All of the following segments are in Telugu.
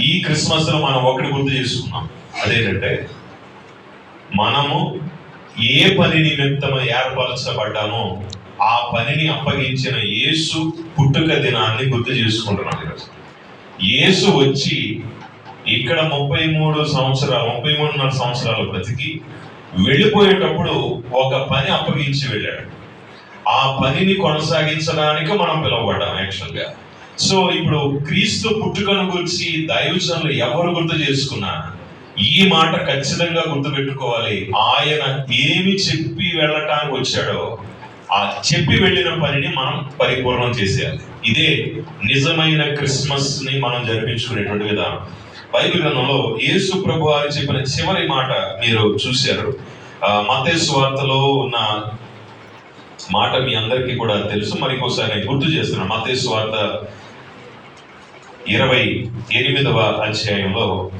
ఈ క్రిస్మస్లో మనం ఒకటి గుర్తు చేసుకున్నాం అదేంటంటే మనము ఏ పని నిమిత్తం ఏర్పరచబడ్డామో ఆ పనిని అప్పగించిన యేసు పుట్టుక దినాన్ని గుర్తు చేసుకుంటున్నాం ఈరోజు. యేసు వచ్చి ఇక్కడ ముప్పై మూడు సంవత్సరాలు ముప్పై మూడున్నర సంవత్సరాలు బ్రతికి వెళ్ళిపోయేటప్పుడు ఒక పని అప్పగించి వెళ్ళాడు. ఆ పనిని కొనసాగించడానికి మనం పిలువబడ్డాం యాక్చువల్గా. సో ఇప్పుడు క్రీస్తు పుట్టుకను గురించి దైవజనులు ఎవరు గుర్తు చేసుకున్నా ఈ మాట ఖచ్చితంగా గుర్తుపెట్టుకోవాలి. ఆయన ఏమి చెప్పి వెళ్ళటానికి వచ్చాడో ఆ చెప్పి వెళ్ళిన పనిని మనం పరిపూర్ణం చేసేయాలి. ఇదే నిజమైన క్రిస్మస్ని మనం జరిపించుకునేటువంటి విధానం. బైబిల్ గ్రంథంలో యేసు ప్రభు వారు చెప్పిన చివరి మాట మీరు చూశారు. మతేసు వార్తలో ఉన్న మాట మీ అందరికీ కూడా తెలుసు. మరికోసారి నేను గుర్తు చేస్తున్నాను మతేసు వార్త ఇరవై ఎనిమిదవ అధ్యాయంలో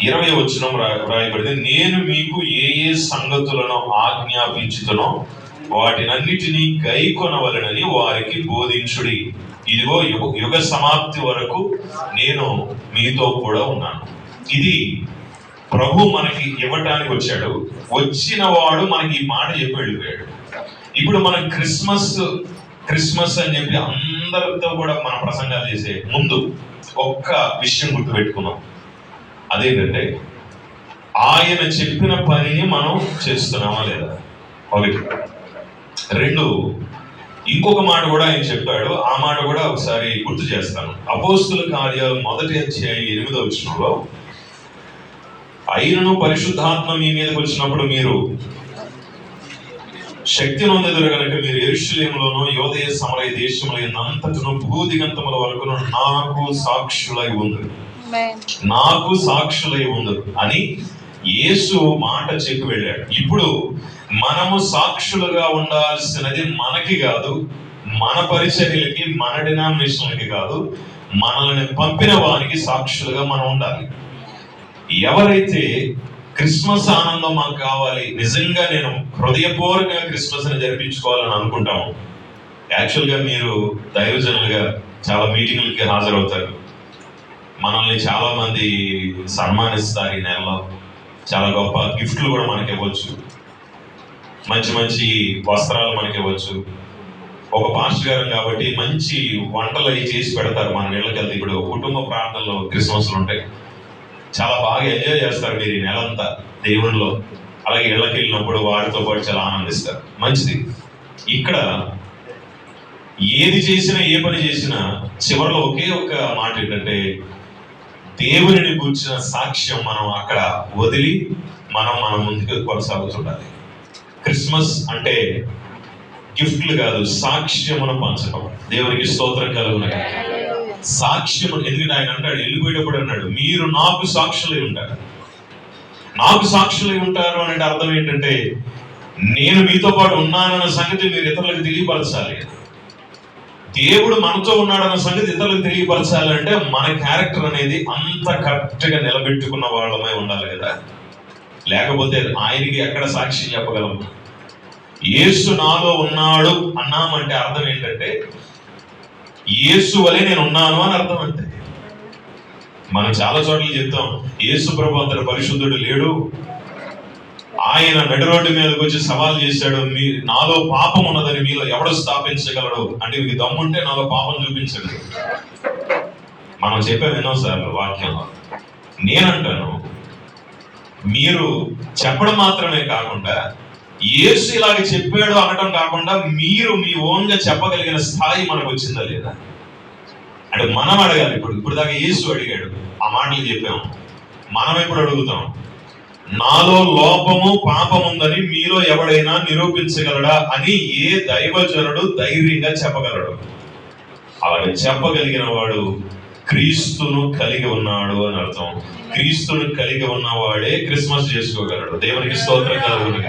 ఇరవై వచ్చిన రాయబడింది నేను మీకు ఏ ఏ సంగతులను ఆజ్ఞాపించుతునో వాటినన్నిటినీ గైకొనవలనని వారికి బోధించుడి. ఇదిగో యుగ యుగ సమాప్తి వరకు నేను మీతో కూడా ఉన్నాను. ఇది ప్రభు మనకి ఇవ్వటానికి వచ్చాడు. వచ్చిన వాడు మనకి ఈ మాట చెప్పి వెళ్ళిపోయాడు. ఇప్పుడు మనం క్రిస్మస్ క్రిస్మస్ అని చెప్పి అందరితో కూడా మన ప్రసంగాలు చేసే ముందు ఒక్క విషయం గుర్తుపెట్టుకున్నాం అదేంటంటే ఆయన చెప్పిన పనిని మనం చేస్తున్నామా లేదా? ఒకటి రెండు ఇంకొక మాట కూడా ఆయన చెప్పాడు. ఆ మాట కూడా ఒకసారి గుర్తు చేస్తాను. అపోస్తుల కార్యాలు మొదటి అధ్యాయం ఎనిమిదో వచ్చినలో అయినను పరిశుద్ధాత్మ మీ మీదకి వచ్చినప్పుడు మీరు శక్తి నొందెదరు కనుక మీరు ఎరుషులేములోను యోదయ సమరయ దేశముల అంతటను భూదిగంతముల వరకు నాకు సాక్షులై ఉంది Amen. నాకు సాక్షులై ఉండరు అని యేసు మాట చెప్పి వెళ్ళాడు. ఇప్పుడు మనము సాక్షులుగా ఉండాల్సినది మనకి కాదు మన పరిచర్యలకి మన డినామినేషన్లకి కాదు మనల్ని పంపిన వారికి సాక్షులుగా మనం ఉండాలి. ఎవరైతే క్రిస్మస్ ఆనందం మాకు కావాలి. నిజంగా నేను హృదయపూర్వకంగా క్రిస్మస్ని జరిపించుకోవాలని అనుకుంటాము. యాక్చువల్గా మీరు దైవజనులుగా చాలా మీటింగ్లకి హాజరవుతారు. మనల్ని చాలా మంది సన్మానిస్తారు ఈ నెలలో. చాలా గొప్ప గిఫ్ట్లు కూడా మనకి ఇవ్వచ్చు. మంచి మంచి వస్త్రాలు మనకి ఇవ్వచ్చు. ఒక పాస్టర్ గారు కాబట్టి మంచి వంటలు అవి చేసి పెడతారు మన ఇళ్ళకి వెళ్తే ఇప్పుడు కుటుంబ ప్రార్థనలు క్రిస్మస్లు ఉంటాయి. చాలా బాగా ఎంజాయ్ చేస్తారు మీరు ఈ నెలంతా దేవునిలో అలాగే ఇళ్ళకి వెళ్ళినప్పుడు వారితో పాటు చాలా ఆనందిస్తారు. మంచిది. ఇక్కడ ఏది చేసినా ఏ పని చేసినా చివరిలో ఒకే ఒక మాట ఏంటంటే దేవునిని గురించిన సాక్ష్యం మనం అక్కడ వదిలి మనం మన ముందుకు కొనసాగుతుండాలి. క్రిస్మస్ అంటే గిఫ్ట్లు కాదు సాక్ష్యమును పంచడం. దేవునికి స్తోత్రం కలుగునగా సాక్ష్యం ఎందుకంటే ఆయన అంటాడు వెళ్ళిపోయేటప్పుడు అన్నాడు మీరు నాకు సాక్షులై ఉంటారు. నాకు సాక్షులై ఉంటారు అనే అర్థం ఏంటంటే నేను మీతో పాటు ఉన్నానన్న సంగతి మీరు ఇతరులకు తెలియపరచాలి. దేవుడు మనతో ఉన్నాడన్న సంగతి ఇతరులకు తెలియపరచాలంటే మన క్యారెక్టర్ అనేది అంత కరెక్ట్గా నిలబెట్టుకున్న వాళ్ళమై ఉండాలి కదా. లేకపోతే ఆయనకి ఎక్కడ సాక్షి చెప్పగలం? యేసు నాలో ఉన్నాడు అన్నామంటే అర్థం ఏంటంటే యేసు వలె నేను ఉన్నాను అని అర్థం అంతే మనం చాలా చోట్ల చెప్తాం యేసు ప్రభు అంతటి పరిశుద్ధుడు లేడు. ఆయన నడి రోడ్డు మీదకి వచ్చి సవాల్ చేశాడు మీ నాలో పాపం ఉన్నదని మీలో ఎవడు స్థాపించగలడు? అంటే మీకు దమ్ముంటే నాలో పాపం చూపించండి. మనం చెప్పాం ఎన్నోసార్లు వాక్యంలో నేనంటాను మీరు చెప్పడం మాత్రమే కాకుండా యేసు ఇలాగ చెప్పాడు అనడం కాకుండా మీరు మీ ఓన్గా చెప్పగలిగిన స్థాయి మనకు వచ్చిందా లేదా? అంటే మనం అడగాలి ఇప్పుడు. ఇప్పుడు దాకా యేసు అడిగాడు. ఆ మాటలు చెప్పాము. మనం ఎప్పుడు అడుగుతాం? నాలో లోపము పాపం ఉందని మీలో ఎవడైనా నిరూపించగలడా అని ఏ దైవజనుడు ధైర్యంగా చెప్పగలడు? అలాగే చెప్పగలిగిన వాడు క్రీస్తును కలిగి ఉన్నాడు అని అర్థం. క్రీస్తును కలిగి ఉన్నవాడే క్రిస్మస్ చేసుకోగలడు. దేవునికి స్తోత్రం కలుగును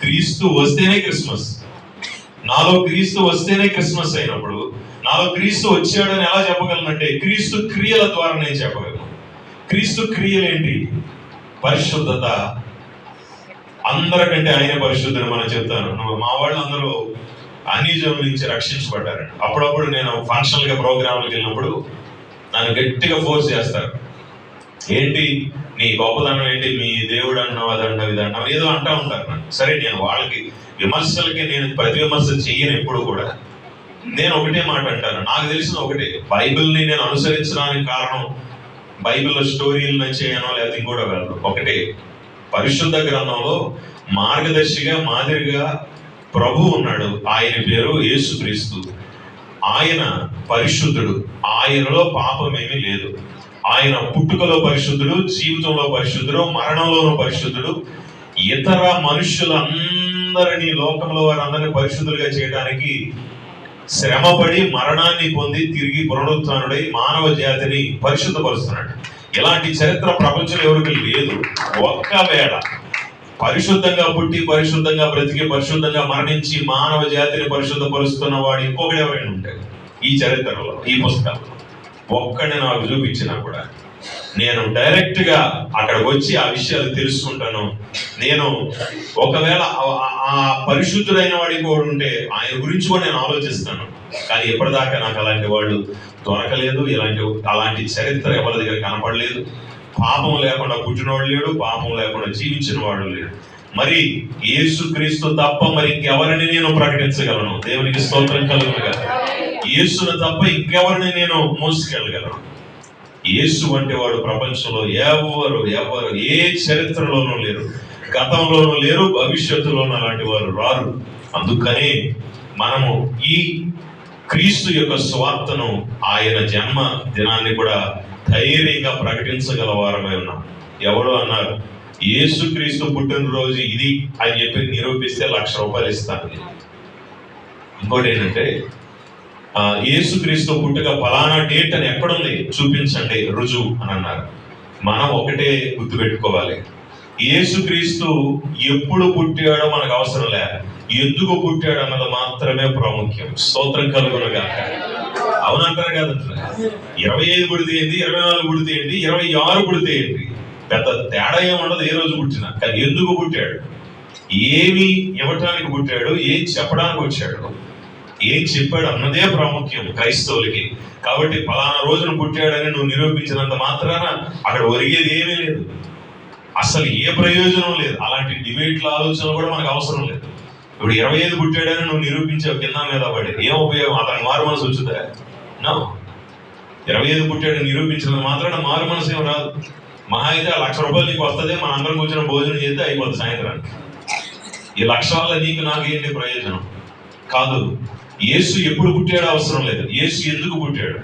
క్రీస్తు వస్తేనే క్రిస్మస్. నాలో క్రీస్తు వస్తేనే క్రిస్మస్ అయినప్పుడు నాలో క్రీస్తు వచ్చాడని ఎలా చెప్పగలనంటే క్రీస్తు క్రియల ద్వారా నేను చెప్పగలను. క్రీస్తు క్రియలు ఏంటి పరిశుద్ధత. అందరికంటే ఆయన పరిశుద్ధుడు మనం చెప్తాను. మా వాళ్ళు అందరూ అన్ని నుంచి రక్షించబడ్డారు అప్పుడప్పుడు నేను ఫంక్షన్గా ప్రోగ్రాంలకు వెళ్ళినప్పుడు నన్ను గట్టిగా ఫోర్స్ చేస్తారు. ఏంటి? నీ గొప్పదనం ఏంటి? మీ దేవుడు అన్నావు అది అన్నావు ఇది అన్నావు ఏదో అంటా ఉంటారు నన్ను. సరే నేను వాళ్ళకి విమర్శలకి నేను ప్రతి విమర్శ చెయ్యను ఎప్పుడు కూడా. నేను ఒకటే మాట అంటాను. నాకు తెలిసిన ఒకటే. బైబిల్ని నేను అనుసరించడానికి కారణం బైబిల్లో స్టోరీలు నచ్చేయనో లేకపోతే కూడా కాదు. ఒకటే. పరిశుద్ధ గ్రంథంలో మార్గదర్శిగా మాదిరిగా ప్రభు ఉన్నాడు. ఆయన పేరు యేసుక్రీస్తు. ఆయన పరిశుద్ధుడు. ఆయనలో పాపమేమీ లేదు. ఆయన పుట్టుకలో పరిశుద్ధుడు జీవితంలో పరిశుద్ధుడు మరణంలోనూ పరిశుద్ధుడు. ఇతర మనుషులందరినీ లోకంలో వారందరినీ పరిశుద్ధులుగా చేయడానికి శ్రమపడి మరణాన్ని పొంది తిరిగి పునరుత్డై మానవ జాతిని పరిశుద్ధపరుస్తున్నాడు. ఇలాంటి చరిత్ర ప్రపంచంలో ఎవరికి లేదు. ఒక్కవేళ పరిశుద్ధంగా పుట్టి పరిశుద్ధంగా బ్రతికి పరిశుద్ధంగా మరణించి మానవ జాతిని పరిశుద్ధపరుస్తున్న వాడు ఇంకొకటి ఎవరైనా ఉంటాడు? ఈ చరిత్రలో ఈ పుస్తకంలో. ఒక్కడిని నాకు చూపించినా కూడా నేను డైరెక్ట్గా అక్కడికి వచ్చి ఆ విషయాలు తెలుసుకుంటాను. నేను ఒకవేళ ఆ- పరిశుద్ధుడైన వాడికి కూడా ఉంటే ఆయన గురించి కూడా నేను ఆలోచిస్తాను. కానీ ఎప్పటిదాకా నాకు అలాంటి వాళ్ళు దొరకలేదు. ఇలాంటి అలాంటి చరిత్ర ఎవరి దగ్గర కనపడలేదు. పాపం లేకుండా పుట్టినవాడు లేడు పాపం లేకుండా జీవించిన వాడు లేడు. మరి యేసుక్రీస్తు తప్ప మరి ఇంకెవరిని నేను ప్రకటించగలను? దేవునికి స్తోత్రం కలుగునుగా. యేసును తప్ప ఇంకెవరిని నేను మోసుకెళ్ళగలను? యేసు వంటి వాడు ప్రపంచంలో ఎవరు ఎవరు ఏ చరిత్రలోనూ లేరు. గతంలోనూ లేరు భవిష్యత్తులోనూ అలాంటి వారు రారు. అందుకనే మనము ఈ క్రీస్తు యొక్క స్వార్థను ఆయన జన్మ దినాన్ని కూడా ధైర్యంగా ప్రకటించగల వారమై ఉన్నాం. ఎవరు అన్నారు? యేసుక్రీస్తు పుట్టినరోజు ఇది అని చెప్పి నిరూపిస్తే లక్ష రూపాయలు ఇస్తాను ఇంకోటి ఏంటంటే యేసుక్రీస్తు పుట్టుక ఫలానా డేట్ అని ఎక్కడుంది చూపించండి రుజువు అని అన్నారు. మనం ఒకటే గుర్తుపెట్టుకోవాలి. యేసుక్రీస్తు ఎప్పుడు పుట్టాడో మనకు అవసరం లే. ఎందుకు పుట్టాడు అన్నది మాత్రమే ప్రాముఖ్యం. స్తోత్రం కలుగునగా అవునంటారు కదా. ఇరవై ఐదు పుడితే ఏంటి? ఇరవై నాలుగు పుడితే ఏంటి? ఇరవై ఆరు పుడితే ఏంటి? పెద్ద తేడా ఏముండదు ఏ రోజు పుట్టినా. కానీ ఎందుకు పుట్టాడు? ఏమి ఇవ్వటానికి పుట్టాడు? ఏం చెప్పడానికి వచ్చాడు? ఏం చెప్పాడు అన్నదే ప్రాముఖ్యం క్రైస్తవులకి. కాబట్టి ఫలానా రోజున పుట్టాడని నువ్వు నిరూపించినంత మాత్రాన అక్కడ ఒరిగేది ఏమీ లేదు. అసలు ఏ ప్రయోజనం లేదు. అలాంటి డిబేట్ల ఆలోచన కూడా మనకు అవసరం లేదు. ఇప్పుడు ఇరవై ఐదు పుట్టాడని నువ్వు నిరూపించావు కింద మీద పడి. ఏం ఉపయోగం? అతనికి మారు మనసు వచ్చుదా నో ఇరవై ఐదు పుట్టాడు నిరూపించినంత మాత్రాన మారు మనసు ఏం రాదు. మహా అయితే ఆ లక్ష రూపాయలు నీకు వస్తుంది మన అందరం కూర్చొని భోజనం చేస్తే అయిపోతుంది సాయంత్రానికి. ఈ లక్ష వల్ల నీకు నాకు ఏంటి ప్రయోజనం? కాదు. యేసు ఎప్పుడు పుట్టాడో అవసరం లేదు. యేసు ఎందుకు పుట్టాడు?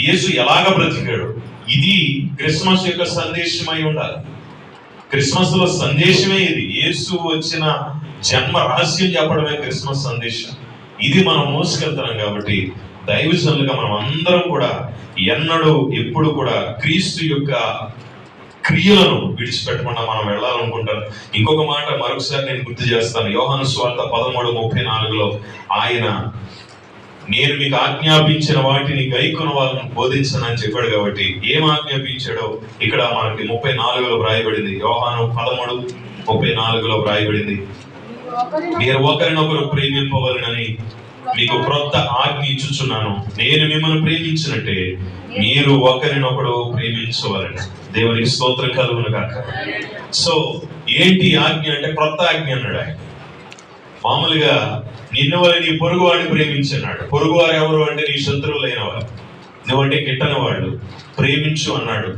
యేసు ఎలాగ బ్రతికాడు? ఇది క్రిస్మస్ యొక్క సందేశమై ఉండాలి. క్రిస్మస్లో సందేశమే ఇది. యేసు వచ్చిన జన్మ రహస్యం చెప్పడమే క్రిస్మస్ సందేశం. ఇది మనం మోసుకెళ్తున్నాం కాబట్టి దైవజనులుగా మనం అందరం కూడా ఎన్నడూ ఎప్పుడు కూడా క్రీస్తు యొక్క క్రియలను విడిచిపెట్టకుండా మనం వెళ్ళాలనుకుంటారు ఇంకొక మాట మరొకసారి నేను గుర్తు చేస్తాను. యోహాను స్వార్థ పదమూడు ముప్పై నాలుగులో ఆయన నేను మీకు ఆజ్ఞాపించిన వాటిని గైకున్న వాళ్ళని బోధించనని చెప్పాడు కాబట్టి ఏం ఆజ్ఞాపించాడో ఇక్కడ మనకి ముప్పై నాలుగులో వ్రాయబడింది. యోహాను పదమూడు ముప్పై నాలుగులో వ్రాయబడింది. మీరు ఒకరినొకరు ప్రేమింపవలనని మీకు క్రొత్త ఆజ్ఞ ఇచ్చుచున్నాను. నేను మిమ్మల్ని ప్రేమించినట్టే మీరు ఒకరినొకడు ప్రేమించవాలని. దేవునికి స్తోత్రం కలుగును కాక సో ఏంటి ఆజ్ఞ అంటే క్రొత్త ఆజ్ఞ అన్నాడు ఆయన. మామూలుగా నిన్ను వల్ల నీ పొరుగు వాడిని ప్రేమించన్నాడు. పొరుగు వారు ఎవరు అంటే నీ శత్రువులైన వారు నువ్వంటే గిట్టని వాళ్ళు ప్రేమించు అన్నాడు.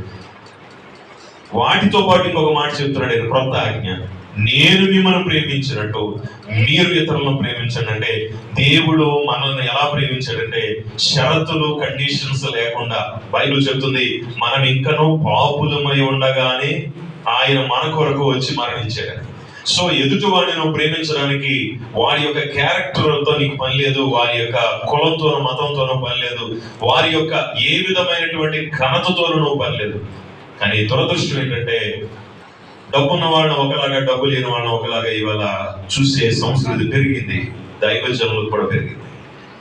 వాటితో పాటు ఇంకొక మాట చెప్తున్నాడు ఆయన క్రొత్త ఆజ్ఞ. నేను మిమ్మల్ని ప్రేమించినట్టు మీరు ఇతరులను ప్రేమించండి అంటే దేవుడు మనల్ని ఎలా ప్రేమించాడంటే షరతులు కండిషన్స్ లేకుండా బైబిల్ చెప్తుంది మనం ఇంకనూ పాపులమై ఉండగానే ఆయన మన కొరకు వచ్చి మరణించాడు. సో ఎదుటి వాడిని నువ్వు ప్రేమించడానికి వారి యొక్క క్యారెక్టర్తో నీకు పని లేదు వారి యొక్క కులంతోనూ మతంతోనూ పని లేదు వారి యొక్క ఏ విధమైనటువంటి ఘనతతోనూ నువ్వు పని లేదు. కానీ దురదృష్టం ఏంటంటే డబ్బున్న వాళ్ళని ఒకలాగా డబ్బు లేని వాళ్ళని ఒకలాగా ఇవాళ చూసే సంస్కృతి పెరిగింది. దైవజనులకు కూడా పెరిగింది.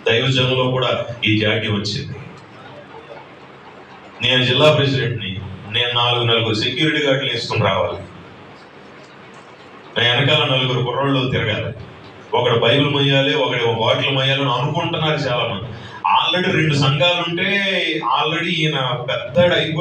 దైవజనులో కూడా ఈ జాడ్యం వచ్చింది. నేను జిల్లా ప్రెసిడెంట్ని నేను నాలుగు నలుగురు సెక్యూరిటీ గార్డులు వేసుకుని రావాలి. నా వెనకాల నలుగురు కుర్రోళ్ళు తిరగాలి. ఒకడు బైబిల్ మొయ్యాలి ఒకడు బాటిల్ మొయ్యాలి అని అనుకుంటున్నారు చాలా మంది ఆల్రెడీ రెండు సంఘాలు ఉంటే ఆల్రెడీ ఈయన పెద్ద అయిపోయి